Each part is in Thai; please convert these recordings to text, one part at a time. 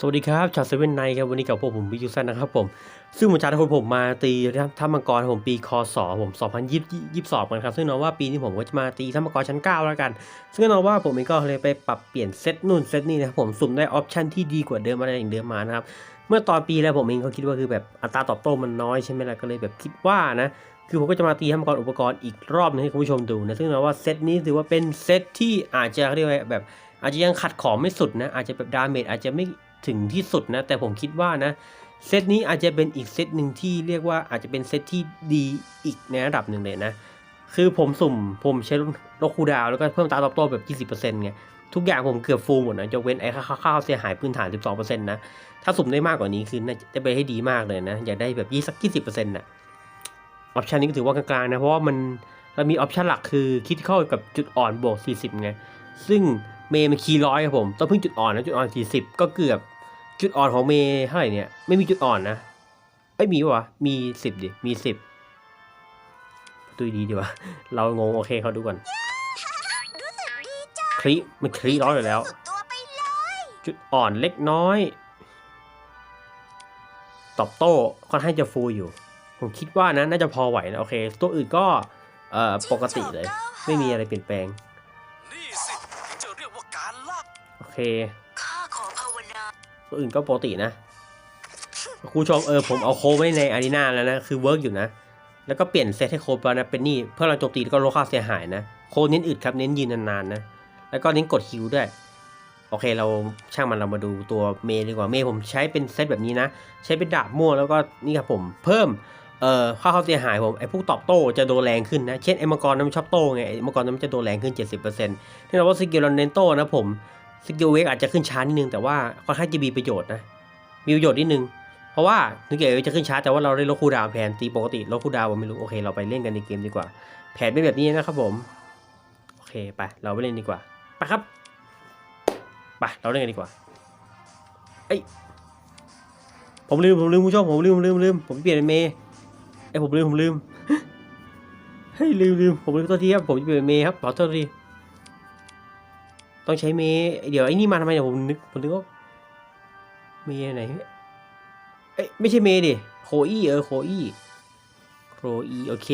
สวัสดีครับชาวเซเว่นไนครับวันนี้กับพวกผมวิจูซันนะครับผม ซึ่งผมจะทุกคนผมมาตีถ้ำมังกรผมปีคศผม2022กันครับ ซึ่งแนาว่าปีนี้ผมก็จะมาตีถ้ำมังกรชั้น 9 แล้วกัน ซึ่งน่นอนว่าผมเองก็เลยไปปรับเปลี่ยนเซตนู่นเซตนี่นะครับผมสุ่มได้ออปชันที่ดีกว่าเดิมอะไรอย่างเดิมมานะครับ เมื่อตอนปีแล้วผมเองก็คิดว่าคือแบบอัตราตอบโต้มันน้อยใช่ไหมล่ะก็เลยแบบคิดว่านะคือผมก็จะมาตีถ้ำมังกรอุปกรณ์อีกรอบนึงให้คุณผู้ชมดูนะซึ่งน่นอนว่าเซตนี้ถือว่าเป็นเซตที่อาจจะเรียกว่าแบบอาจจะยังขัดของไม่สุดนะอาจจะแบบดาเมจอาจจะไม่ ถึงที่สุดนะ แต่ผมคิดว่านะเซตนี้อาจจะเป็นอีกเซตหนึ่งที่เรียกว่าอาจจะเป็นเซตที่ดีอีกในระดับหนึ่งเลยนะ คือผมสุ่มผมใช้ลคูดาวแล้วก็เพิ่มตาตอบโต้แบบ 20%ไงทุกอย่างผมเกือบฟูลหมดนะยกเว้นไอ้ค่าๆเสียหายพื้นฐาน 12%นะ ถ้าสุ่มได้มากกว่านี้คือน่าจะไปให้ดีมากเลยนะ อยากได้แบบยี่สัก20%นต์อะออปชันนี้ก็ถือว่ากลางๆนะ เพราะว่ามันเรามีออปชันหลักคือคิดเข้ากับจุดอ่อนบวก 40 ไง ซึ่งเมย์มันคีย์ร้อยครับผม ต้องพึ่งจุดอ่อนนะจุดอ่อน 40 ก็เกือบ จุดอ่อนของเมย์เท่าไหร่เนี่ย ไม่มีจุดอ่อนนะไม่มีปะวะ มี10ดิ มี10ดูดีดีวะ เรางงโอเคเขาดูก่อนรู้สึกดีจังคลิมันคลิร้อยอยู่แล้วสุดตัวไปเลยจุดอ่อนเล็กน้อย ตอบโต้ค่อนข้างจะฟูลอยู่ ผมคิดว่านะ น่าจะพอไหวนะโอเค ตัวอื่นก็เอ่อปกติเลย ไม่มีอะไรเปลี่ยนแปลงนี่สิที่จะเรียกว่าการลากโอเค ตัวอื่นก็ปกตินะครูชมเออผมเอาโคไว้ในอารีนาแล้วนะคือเวิร์กอยู่นะ แล้วก็เปลี่ยนเซตให้โคไปนะเป็นนี่เพื่อเราโจมตีแล้วก็ลดค่าเสียหายนะ โคเน้นอึดครับเน้นยืนนานๆนะ แล้วก็เน้นกดฮิวด้วย โอเคเราช่างมันเรามาดูตัวเมย์ดีกว่าเมย์ผมใช้เป็นเซตแบบนี้นะ ใช้เป็นดาบม่วงแล้วก็นี่ครับผมเพิ่มเอ่อค่าเขาเสียหายผมไอ้พวกตอบโต้จะโดนแรงขึ้นนะเช่นไอ้มังกรน้ำชอบโต้ไงไอ้มังกรน้ำจะโดนแรงขึ้น 70%ที่เราว่าสกิลเราเน้นโต้นะผม สกิลเวกอาจจะขึ้นช้านิดนึง แต่ว่าค่อนข้างจะมีประโยชน์นะ มีประโยชน์นิดนึง เพราะว่าสกิลเวกจะขึ้นช้าแต่ว่าเราได้ลดคูดาวแทนตีปกติลดคูดาวผมไม่รู้โอเค เราไปเล่นกันในเกมดีกว่า แผนเป็นแบบนี้นะครับผมโอเคไปเราไปเล่นดีกว่าไปครับไปเราเล่นกันดีกว่าเอ้ผมลืมผมลืมผู้ชมผมลืมลืมลืมผมเปลี่ยนเป็นเมย์ไอ้ผมลืมผมลืมเฮ้ยลืมลืมผมลืมตัวทีครับผมจะเปลี่ยนเป็นเมย์ครับขอโทษที ต้องใช้เมย์เดี๋ยวไอ้นี่มาทำไมเดี๋ยวผมนึกผมนึกว่าเมย์ไหนเอ้ยไม่ใช่เมย์ดิโคอี้เออโคอี้โคอีโอเค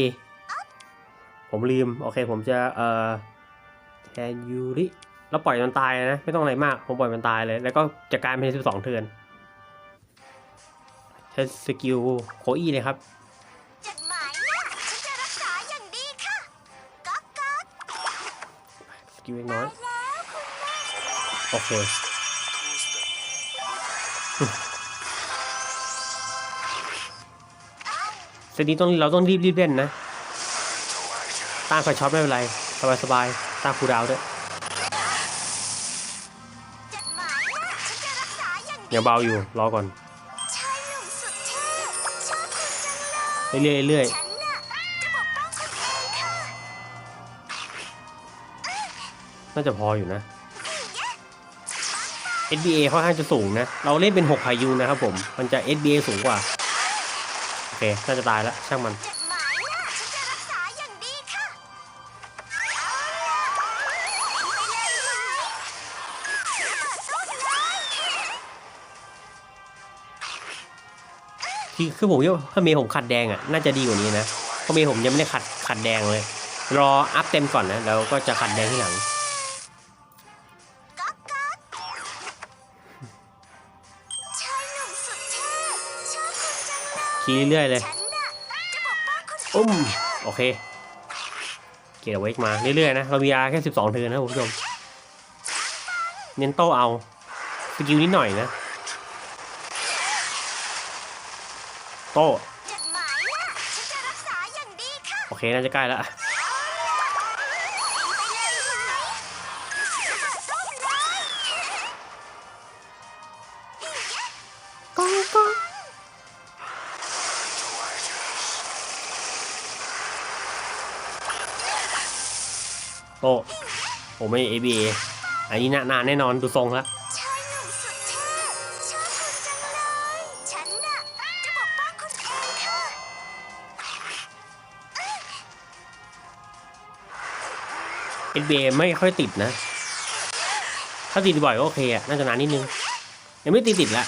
ผมลืม โอเค ผมจะเอ่อแทนยูริแล้วปล่อยมันตายนะ ไม่ต้องอะไรมาก ผมปล่อยมันตายเลย แล้วก็จัดการภายในสิบสองเทิร์นใช้สกิลโคอี้เลยครับจดหมายนะฉันจะรักษาอย่างดีค่ะก๊อกก๊อกสกิลเล็กน้อยแล้วคุณแม่ โอเคทูสเตอร์เซตนี้ต้องเราต้องรีบรีบเล่นนะต้านไฟช็อตไม่เป็นไร สบายสบายต้านคูดาวด้วยจดหมายนะฉันจะรักษาอย่างเบาอยู่ รอก่อนเรื่อยเรื่อยน่าจะพออยู่นะ SBA ค่อนข้างจะสูงนะ เราเล่นเป็น 6 พายุนะครับผม มันจะ SBA สูงกว่า โอเค น่าจะตายแล้ว ช่างมันจดหมายนะฉันจะรักษาอย่างดีค่ะเอาล่ะไปเลยไหมสู้เลยที่คือผมว่าถ้าเมย์ผมขัดแดงอะ น่าจะดีกว่านี้นะ เพราะเมย์ผมยังไม่ได้ขัดขัดแดงเลย รออัพเต็มก่อนนะ แล้วก็จะขัดแดงที่หลัง จังเลยคีย์เรื่อยๆเลยฉันน่ะจะปกป้องคุณเองอุ้มค่ะโอเค เกียร์เวกมาเรื่อยๆนะ เรามียาแค่ 12เทิร์นนะครับคุณผู้ชม เน้นโต้เอา สกิลนิดหน่อยนะ โต้จดหมายน่ะฉันจะรักษาอย่างดีค่ะโอเค น่าจะใกล้แล้ว โต้ผมไม่ ABA อันนี้นานแน่นอนดูทรงแล้วชายหนุ่มสุดเท่ชอบคุณจังเลยฉันน่ะจะปกป้องคุณเองค่ะ NBA ไม่ค่อยติดนะ ถ้าติดบ่อยก็โอเคอะน่าจะนานนิดนึง ยังไม่ติดติดละ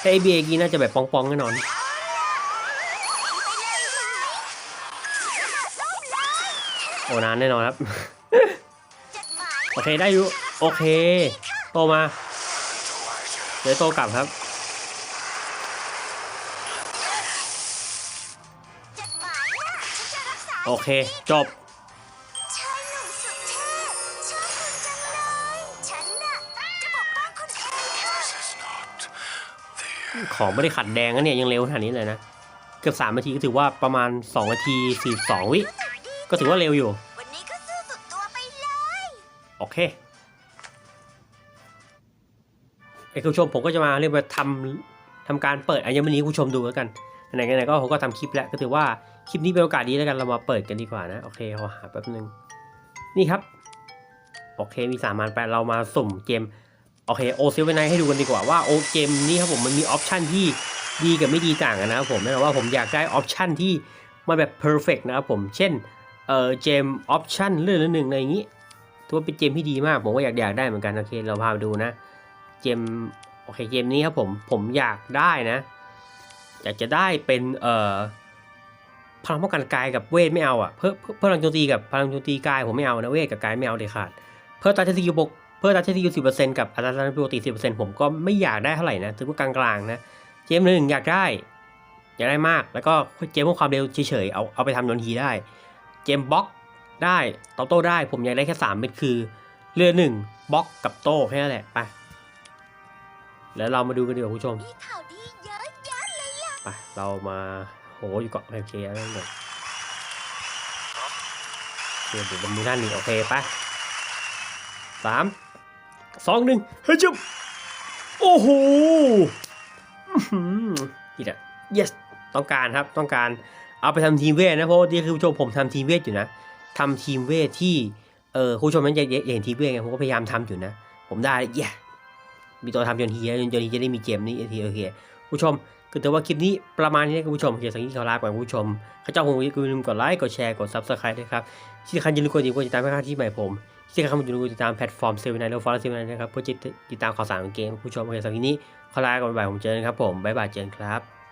ถ้า ABA กีน่าจะแบบปองๆแน่นอนไปเลยไหมส้มเลยโอ้นานแน่นอนครับจดหมาย โอเคได้อยู่โอเค โตมา เดี๋ยวโตกลับครับ โอเค จบ ของไม่ได้ขัดแดงนะเนี่ยยังเร็วขนาดนี้เลยนะ เกือบ3นาทีก็ถือว่าประมาณ 2 นาที 42 วิรู้สึกดีก็ถือว่าเร็วอยู่ โอเคไอ้คุณผู้ชมผมก็จะมาเรียกว่าทำทำการเปิดอัญมณีให้คุณผู้ชมดูแล้วกันไหนๆไหนก็ผมก็ทำคลิปแล้วก็ถือว่าคลิปนี้เป็นโอกาสดีแล้วกันเรามาเปิดกันดีกว่านะโอเคขอหาแป๊บนึงนี่ครับโอเคมีสามอันไปเรามาสุ่มเกมโอเคโอเซเว่นไนให้ดูกันดีกว่าว่าโอเกมนี้ครับผมมันมีออปชันที่ดีกับไม่ดีต่างกันนะครับผมแน่นอนว่าผมอยากได้ออปชันที่มันแบบเพอร์เฟกนะครับผมเช่นเอ่อเกมออปชันเรื่องหนึ่งอะไรอย่างนี้ ถือว่าเป็นเกมที่ดีมาก ผมก็อยากอยากได้เหมือนกันโอเค เราพาไปดูนะ เกมโอเคเกมนี้ครับผมผมอยากได้นะอยากจะได้เป็นเอ่อพลังป้องกันกายกับเวทไม่เอาอะเพิ่มเพิ่มพลังโจมตีกับพลังโจมตีกายผมไม่เอานะเวทกับกายไม่เอาเด็ดขาดเพิ่มตัดเทสกิลบกเพิ่มตัดเทสกิลสิบเปอร์เซ็นต์กับอัตราการปกติสิบเปอร์เซ็นต์ผมก็ไม่อยากได้เท่าไหร่นะถือว่ากลางๆนะเกมหนึ่งอยากได้ อยากได้มากแล้วก็เกมพวกความเร็วเฉยๆเอาเอาไปทำโดนทีได้เกมบล็อก ได้ตอบโต้ได้ผมอยากได้แค่สามเม็ดคือ เรือหนึ่งบล็อกกับโต้แค่นั้นแหละไปแล้วเรามาดูกันดีกว่าคุณผู้ชมมีข่าวดีเยอะแยะเลยล่ะไปเรามาโหอยู่เกาะโอเคแล้วเนี่ยโอเคเดี๋ยวมันมีด้านหนึ่งโอเคไปสามสองหนึ่งเฮ้ยจุ๊บโอ้โหอื้อหือนี่แหละ yes ต้องการครับต้องการเอาไปทำทีมเวทนะเพราะว่านี่คือคุณผู้ชมผมทำทีมเวทอยู่นะ ทำทีมเวทที่เออคุณผู้ชมนั้นอยากอยากเห็นทีมเวทไงผมก็พยายามทำอยู่นะ ผมได้เย้มีตัวทำจนทีแล้วจนทีจะได้มีเกมนี้ทีโอเคผู้ชมคือแต่ว่าคลิปนี้ประมาณนี้นะคุณผู้ชมโอเคสังเกตขอลาไปคุณผู้ชมข้าเจ้าคงอย่าลืมกดไลค์กดแชร์กด subscribe ด้วยครับที่สำคัญอย่าลืมกดติดตามเพื่อที่ใหม่ผมที่สำคัญอย่าลืมกดติดตามแพลตฟอร์มเซเว่นไนท์และฟอร์เซเว่นไนท์นะครับเพื่อจะติดตามข่าวสารของเกมคุณผู้ชมโอเคสำหรับวันนี้ขอลาก่อนบ่ายผมเจอกันครับผมบ๊ายบายเจอกันครับ